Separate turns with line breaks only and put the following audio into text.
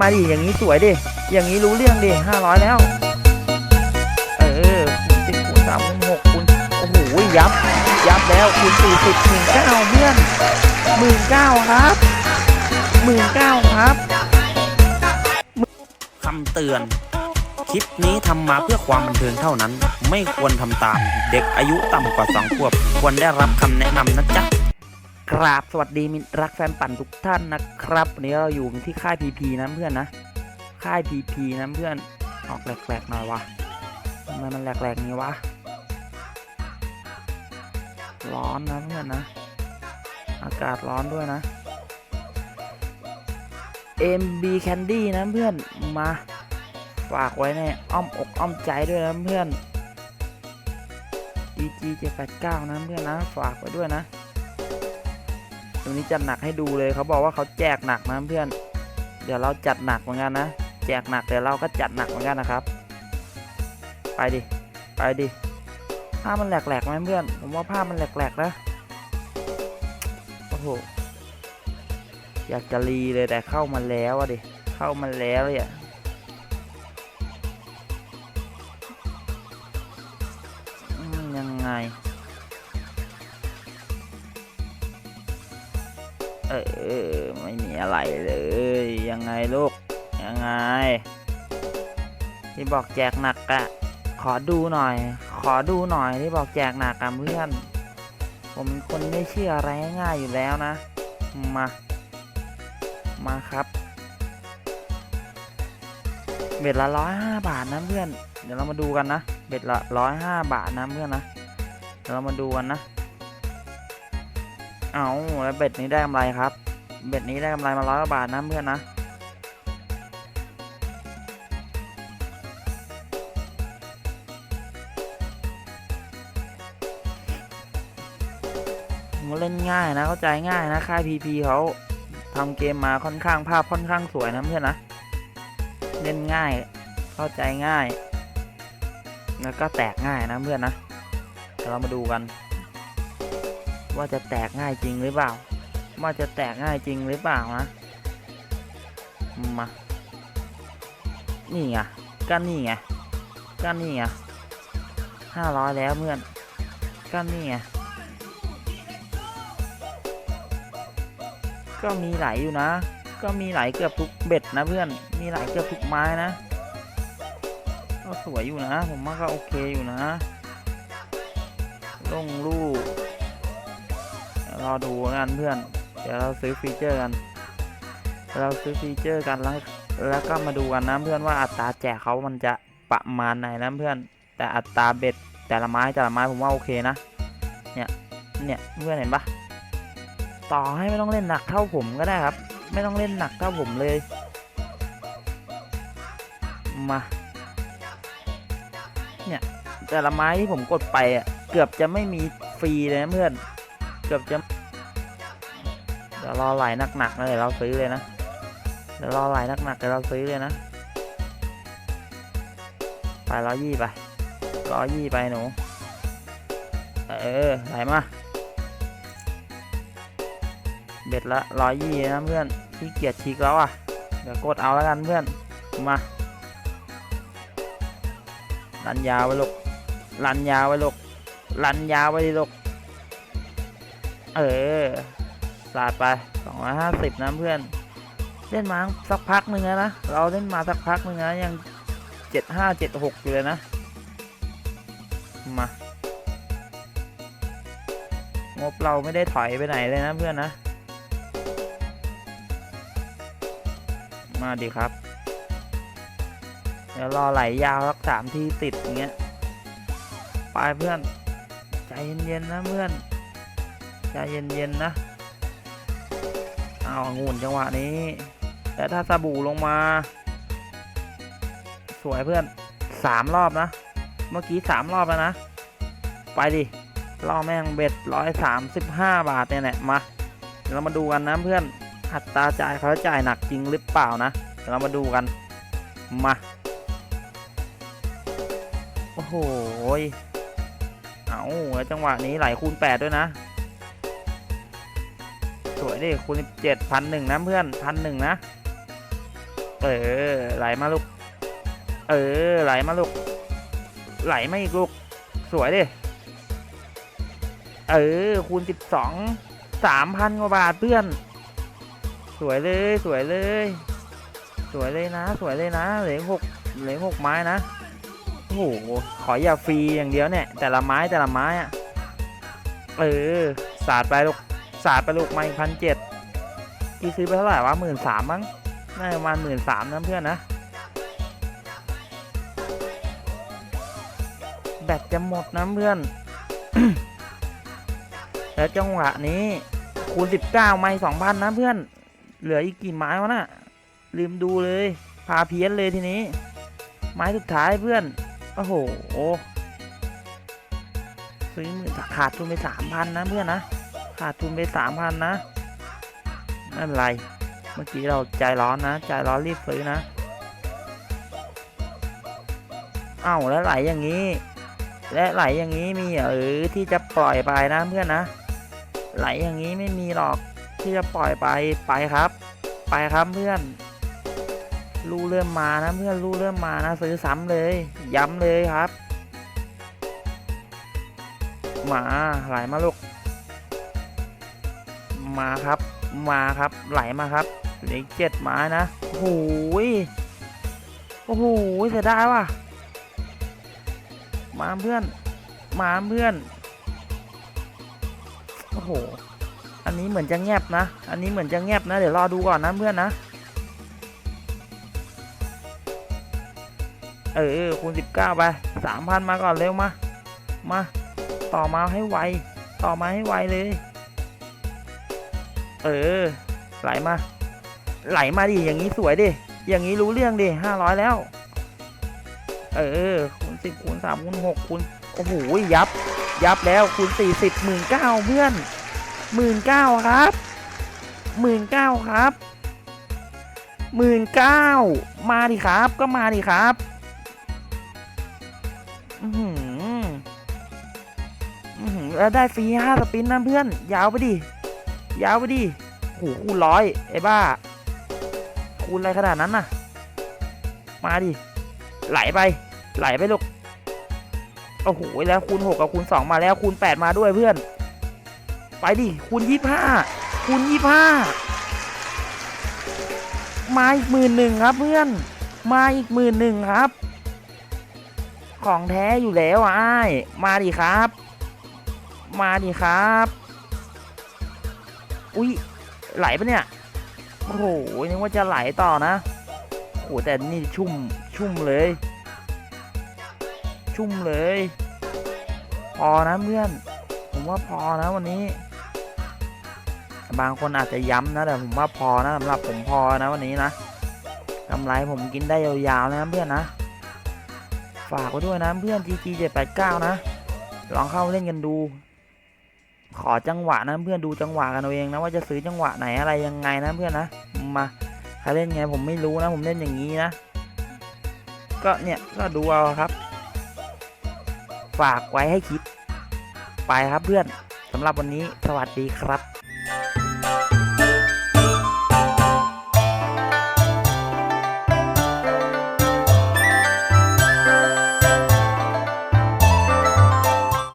มาดิอย่างนี้สวยดิ อย่างนี้รู้เรื่องดิห้าร้อยแล้ว เออคูณสิบคูณสามคูณหกคูณโอ้โหยับ ยับแล้วคูณสี่สิบหมื่นเก้าเพื่อนหมื่นเก้าครับหมื่นเก้าครับ
คำเตือน คลิปนี้ทำมาเพื่อความบันเทิงเท่านั้น ไม่ควรทำตาม เด็กอายุต่ำกว่า2ขวบ ควรได้รับคำแนะนำนะจ๊ะ
กราบสวัสดีมิตรรักแฟนปั่นทุกท่านนะครับวันนี้เราอยู่ที่ค่ายพีพีนะเพื่อนนะ ค่ายพีพีนะเพื่อนออกแหลกๆหน่อยวะทำไมมันแหลกๆงี้วะร้อนนะเพื่อนนะ อากาศร้อนด้วยนะ MB Candy นะเพื่อนมาฝากไว้ในอ้อมอกอ้อมใจด้วยนะเพื่อน DG 789นะเพื่อนนะ ฝากไว้ด้วยนะ ตรงนี้จัดหนักให้ดูเลยเขาบอกว่าเขาแจกหนักนะเพื่อน เดี๋ยวเราจัดหนักเหมือนกันนะ แจกหนักเดี๋ยวเราก็จัดหนักเหมือนกันนะครับ ไปดิ ไปดิ ภาพมันแหลกๆไหมเพื่อน ผมว่าภาพมันแหลกๆนะ โอ้โห อยากจะรีเลยแต่เข้ามาแล้วอะดิ เข้ามาแล้วเลยอะ เออไม่มีอะไรเลย ยังไงลูก ยังไง ที่บอกแจกหนักอะขอดูหน่อย ขอดูหน่อยที่บอกแจกหนักอะเพื่อน ผมเป็นคนไม่เชื่ออะไรง่ายๆอยู่แล้วนะ มา มาครับเบ็ดละร้อยห้าบาทนะเพื่อน เดี๋ยวเรามาดูกันนะ เบ็ดละร้อยห้าบาทนะเพื่อนนะ เดี๋ยวเรามาดูกันนะ เอาแล้วเบ็ดนี้ได้กำไรครับ เบ็ดนี้ได้กำไรมาร้อยกว่าบาทนะเพื่อนนะมันเล่นง่ายนะ เข้าใจง่ายนะ ค่ายพีพีเขาทำเกมมาค่อนข้างภาพค่อนข้างสวยนะเพื่อนนะ เล่นง่าย เข้าใจง่าย แล้วก็แตกง่ายนะเพื่อนนะเดี๋ยวเรามาดูกัน ว่าจะแตกง่ายจริงหรือเปล่า ว่าจะแตกง่ายจริงหรือเปล่านะมานี่ไงก็นี่ไงก็นี่ไงห้าร้อยแล้วเพื่อนก็นี่ไงก็มีไหลอยู่นะ ก็มีไหลเกือบทุกเบ็ดนะเพื่อน มีไหลเกือบทุกไม้นะ ก็สวยอยู่นะ ผมว่าก็โอเคอยู่นะลงลูก รอดูแล้นเพื่อน เดี๋ยวเราซื้อฟีเจอร์กัน เราซื้อฟีเจอร์กันแล้วแล้วก็มาดูกันนะเพื่อนว่าอัตราแจกเขามันจะประมาณไหนนะเพื่อน แต่อัตราเบ็ดแต่ละไม้แต่ละไม้ผมว่าโอเคนะ เนี่ย เนี่ยเพื่อนเห็นปะต่อให้ไม่ต้องเล่นหนักเท่าผมก็ได้ครับ ไม่ต้องเล่นหนักเท่าผมเลย มา เนี่ยแต่ละไม้ที่ผมกดไปอะเกือบจะไม่มีฟรีเลยนะเพื่อน กือบจะเดี๋ยวรอไหลหนักๆเลยเราซื้อเลยนะเดี๋ยวรอไหลหนักๆเลยเราซื้อเลยนะ ไปร้อยยี่ไปร้อยยี่ไปหนู เออไหลมา เบ็ดละร้อยยี่นะเพื่อนขี้เกียจชิกแล้วอะ เดี๋ยวกดเอาแล้วกันเพื่อน มาลันยาวไปลูกลันยาวไปลูกลันยาวไปลูก เออสาดไปสองร้อยห้าสิบนะเพื่อน เล่นมาสักพักหนึ่งแล้วนะ เราเล่นมาสักพักหนึ่งนะยังเจ็ดห้าเจ็ดหกอยู่เลยนะ มางบเราไม่ได้ถอยไปไหนเลยนะเพื่อนนะ มาดิครับ เดี๋ยวรอไหลยาวสักสามทีติดอย่างเงี้ย ไปเพื่อน ใจเย็นๆนะเพื่อน ใจเย็นๆนะ เอาองุ่นจังหวะนี้ แต่ถ้าสบู่ลงมา สวยเพื่อนสามรอบนะ เมื่อกี้สามรอบแล้วนะ ไปดิล่อแม่งเบ็ดร้อยสามสิบห้าบาทเนี่ยแหละมาเดี๋ยวเรามาดูกันนะเพื่อนอัตราจ่ายเขาจ่ายหนักจริงหรือเปล่านะเดี๋ยวเรามาดูกันมาโอ้โหเอาแล้วจังหวะนี้ไหลคูณแปดด้วยนะ สวยดิคูณสิบเจ็ดพันหนึ่งนะเพื่อนพันหนึ่งนะ เออ ไหลมาลูก เออ ไหลมาลูก ไหลมาอีกลูก สวยดิ เออ คูณสิบสองสามพันกว่าบาทเพื่อน สวยเลย สวยเลย สวยเลยนะ สวยเลยนะเหลือหกเหลือหกไม้นะ โอ้โห ขออย่าฟรีอย่างเดียวเนี่ย แต่ละไม้แต่ละไม้อะเออ สาดไปลูก สาดไปลูกมาอีกพันเจ็ดพี่ซื้อไปเท่าไหร่วะหมื่นสามมั้งน่าจะประมาณหมื่นสามนะเพื่อนนะ แบตจะหมดนะเพื่อน แล้วจังหวะนี้คูณ19ไม้2,000นนะเพื่อน เหลืออีกกี่ไม้วะน่ะ ลืมดูเลย พาเพี้ยนเลยทีนี้ ไม้สุดท้ายเพื่อน โอ้โหซื้อขาดทุนไป3,000นะเพื่อนนะ ขาดทุนไป3,000นนะไม่นไร เมื่อกี้เราใจร้อนนะ ใจร้อนรีบซื้อนะ เอ้าแล้วไหลอย่างนี้ และไหลอย่างนี้มีเหรออที่จะปล่อยไปนะเพื่อนนะ ไหลอย่างนี้ไม่มีหรอกที่จะปล่อยไปไปครับ ไปครับเพื่อนรูเริ่มมานะเพื่อนรูเริ่มมานะซื้อซ้ำเลย ย้ำเลยครับ มาไหลมาลูก มาครับ มาครับ ไหลมาครับเหลือเจ็ดไม้นะ โอ้โหยโอ้โหเสียดายว่ะ มาเพื่อน มาเพื่อน โอ้โห อันนี้เหมือนจะแงบนะ อันนี้เหมือนจะแงบนะ เดี๋ยวรอดูก่อนนะเพื่อนนะ เออคูณสิบเก้าไปสามพันมาก่อนเร็วมา มา ต่อมาให้ไว ต่อมาให้ไวเลย เออ ไหลมา ไหลมาดิ อย่างนี้สวยดิ อย่างนี้รู้เรื่องดิห้าร้อยแล้ว เออ คูณสิบคูณสามคูณหกคูณ โอ้โห ยับ ยับแล้วคูณสี่สิบหมื่นเก้าเพื่อนหมื่นเก้าครับหมื่นเก้าครับหมื่นเก้ามาดิครับ ก็มาดิครับอือหืออือหือแล้วได้ฟรีห้าสปินนะเพื่อน ยาวไปดิ ยาวไปดิโหคูณร้อยไอ้บ้า คูณอะไรขนาดนั้นน่ะ มาดิ ไหลไป ไหลไปลูก โอ้โห แล้วคูณหกกับคูณสองมาแล้ว คูณแปดมาด้วยเพื่อน ไปดิ คูณยี่ห้าคูณยี่ห้ามาอีกหมื่นหนึ่งครับเพื่อน มาอีกหมื่นหนึ่งครับ ของแท้อยู่แล้วอ้าย มาดิครับ มาดิครับ อุ้ยไหลปะเนี่ย โอ้โหนึกว่าจะไหลต่อนะโอ้แต่นี่ชุ่มชุ่มเลย ชุ่มเลย พอนะเพื่อน ผมว่าพอนะวันนี้ บางคนอาจจะย้ำนะแต่ผมว่าพอนะสำหรับผมพอนะวันนี้นะกำไรผมกินได้ยาวๆนะเพื่อนนะ ฝากไว้ด้วยนะเพื่อน GG 789นะ ลองเข้าเล่นกันดู ขอจังหวะนะเพื่อนดูจังหวะกันเอาเองนะว่าจะซื้อจังหวะไหนอะไรยังไงนะเพื่อนนะมาใครเล่นไงผมไม่รู้นะ ผมเล่นอย่างนี้นะ ก็เนี่ยก็ดูเอาครับ ฝากไว้ให้คิด ไปครับเพื่อนสำหรับวันนี้สวัสดีครับ